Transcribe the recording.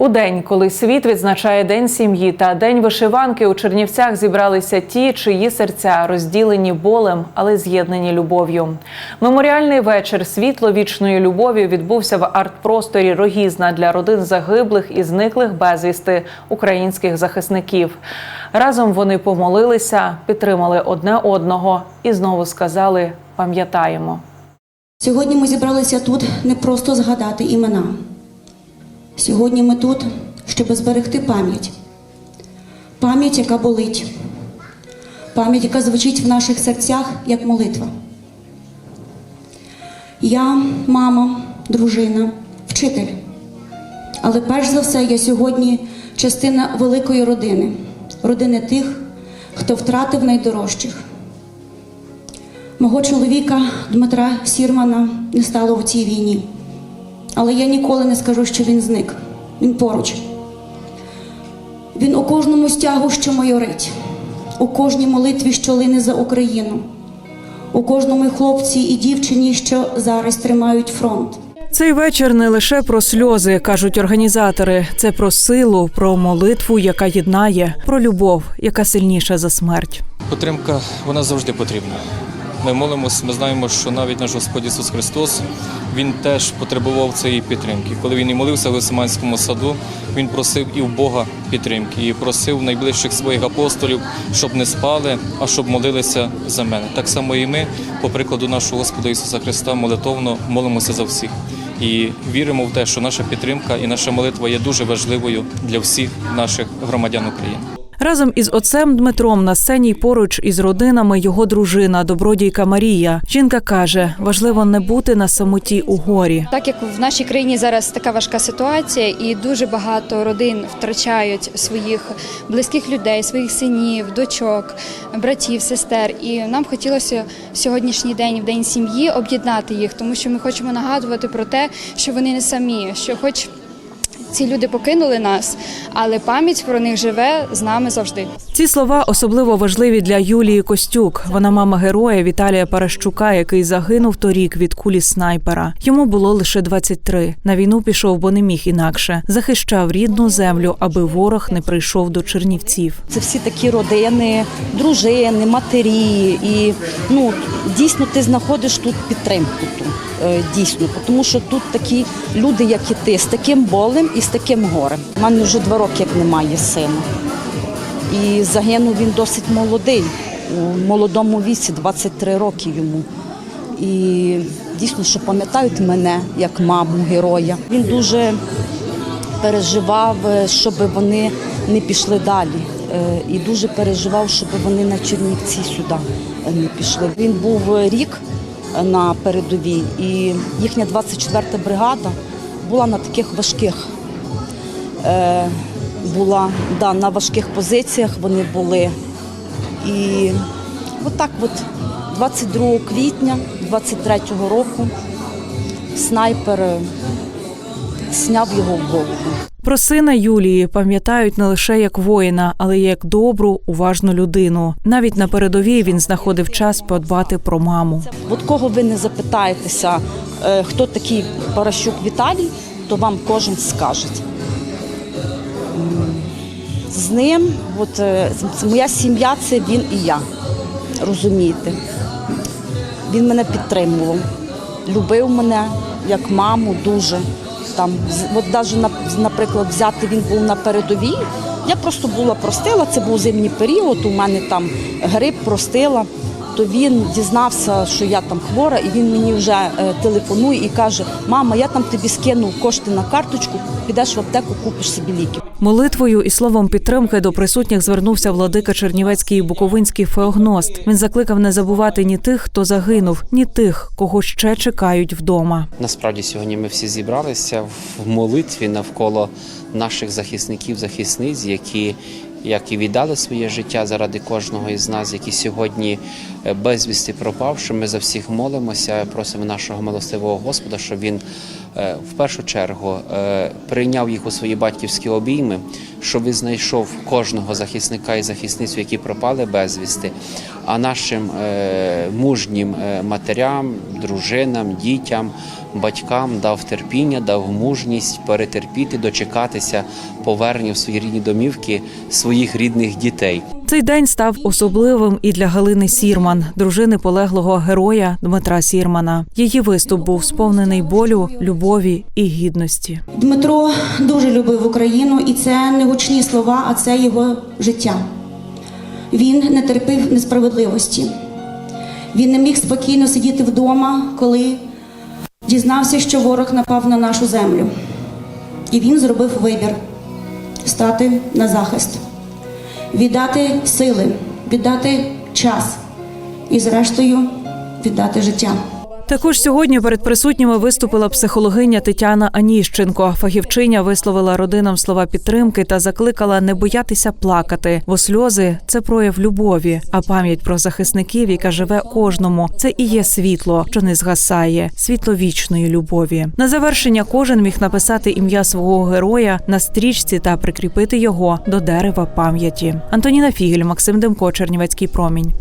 У день, коли світ відзначає День сім'ї та День вишиванки, у Чернівцях зібралися ті, чиї серця розділені болем, але з'єднані любов'ю. Меморіальний вечір світло вічної любові відбувся в арт-просторі Рогізна для родин загиблих і зниклих безвісти українських захисників. Разом вони помолилися, підтримали одне одного і знову сказали пам'ятаємо. Сьогодні ми зібралися тут не просто згадати імена. Сьогодні ми тут, щоб зберегти пам'ять. Пам'ять, яка болить, пам'ять, яка звучить в наших серцях як молитва. Я мама, дружина, вчитель. Але перш за все, я сьогодні частина великої родини, родини тих, хто втратив найдорожчих. Мого чоловіка Дмитра Сірмана не стало в цій війні. Але я ніколи не скажу, що він зник. Він поруч. Він у кожному стягу, що майорить, у кожній молитві, що лине за Україну, у кожному хлопці і дівчині, що зараз тримають фронт. Цей вечір не лише про сльози, кажуть організатори. Це про силу, про молитву, яка єднає, про любов, яка сильніша за смерть. Підтримка вона завжди потрібна. Ми молимось, ми знаємо, що навіть наш Господь Ісус Христос Він теж потребував цієї підтримки. Коли він і молився в Гесиманському саду, він просив і в Бога підтримки, і просив найближчих своїх апостолів, щоб не спали, а щоб молилися за мене. Так само і ми, по прикладу нашого Господа Ісуса Христа, молитовно молимося за всіх. І віримо в те, що наша підтримка і наша молитва є дуже важливою для всіх наших громадян України. Разом із отцем Дмитром на сцені поруч із родинами його дружина, добродійка Марія. Жінка каже, важливо не бути на самоті у горі. Так як в нашій країні зараз така важка ситуація, і дуже багато родин втрачають своїх близьких людей, своїх синів, дочок, братів, сестер. І нам хотілося сьогоднішній день, в день сім'ї, об'єднати їх, тому що ми хочемо нагадувати про те, що вони не самі, що хоч. Ці люди покинули нас, але пам'ять про них живе з нами завжди. Ці слова особливо важливі для Юлії Костюк. Вона мама героя Віталія Паращука, який загинув торік від кулі снайпера. Йому було лише 23. На війну пішов, бо не міг інакше. Захищав рідну землю, аби ворог не прийшов до Чернівців. Це всі такі родини, дружини, матері. І ну дійсно ти знаходиш тут підтримку. Е, дійсно, тому що тут такі люди, як і ти, з таким болем і з таким горем. У мене вже два роки як немає сина. І загинув він досить молодий, у молодому віці, 23 роки йому. І дійсно, що пам'ятають мене як маму героя. Він дуже переживав, е, щоб вони не пішли далі. Е, І дуже переживав, щоб вони на Чернівці сюди не пішли. Він був рік на передовій, і їхня 24-та бригада була на таких важких. е, Була да, на важких позиціях вони були. І отак от 22 квітня 23-го року снайпер е, сняв його в голову. Про сина Юлії пам'ятають не лише як воїна, але й як добру, уважну людину. Навіть на передовій він знаходив час подбати про маму. От кого ви не запитаєтеся, е, хто такий Паращук Віталій, то вам кожен скаже. З ним, от е, моя сім'я це він і я. Розумієте? Він мене підтримував, любив мене як маму дуже. Там, от навіть, наприклад, взяти він був на передовій. Я просто була простила, це був зимній період, у мене там грип простила. То він дізнався, що я там хвора, і він мені вже е, телефонує і каже: Мама, я там тобі скинув кошти на карточку, підеш в аптеку, купиш собі ліків. Молитвою і словом підтримки до присутніх звернувся владика Чернівецький і Буковинський феогност. Він закликав не забувати ні тих, хто загинув, ні тих, кого ще чекають вдома. Насправді сьогодні ми всі зібралися в молитві навколо наших захисників, захисниць, які як і віддали своє життя заради кожного із нас, які сьогодні е, безвісти пропавши. Ми за всіх молимося, просимо нашого милостивого Господа, щоб він е, в першу чергу е, прийняв їх у свої батьківські обійми, щоб він знайшов кожного захисника і захисницю, які пропали безвісти. А нашим мужнім матерям, дружинам, дітям батькам дав терпіння, дав мужність перетерпіти, дочекатися повернення в свої рідні домівки своїх рідних дітей. Цей день став особливим і для Галини Сірман, дружини полеглого героя Дмитра Сірмана. Її виступ був сповнений болю, любові і гідності. Дмитро дуже любив Україну, і це не гучні слова, а це його життя. Він не терпів несправедливості. Він не міг спокійно сидіти вдома, коли дізнався, що ворог напав на нашу землю. І він зробив вибір стати на захист, віддати сили, віддати час і, зрештою, віддати життя. Також сьогодні перед присутніми виступила психологиня Тетяна Аніщенко. Фахівчиня висловила родинам слова підтримки та закликала не боятися плакати, бо сльози це прояв любові. А пам'ять про захисників, яка живе кожному, це і є світло, що не згасає, світло вічної любові. На завершення кожен міг написати ім'я свого героя на стрічці та прикріпити його до дерева пам'яті. Антоніна Фігель, Максим Демко, Чернівецький промінь.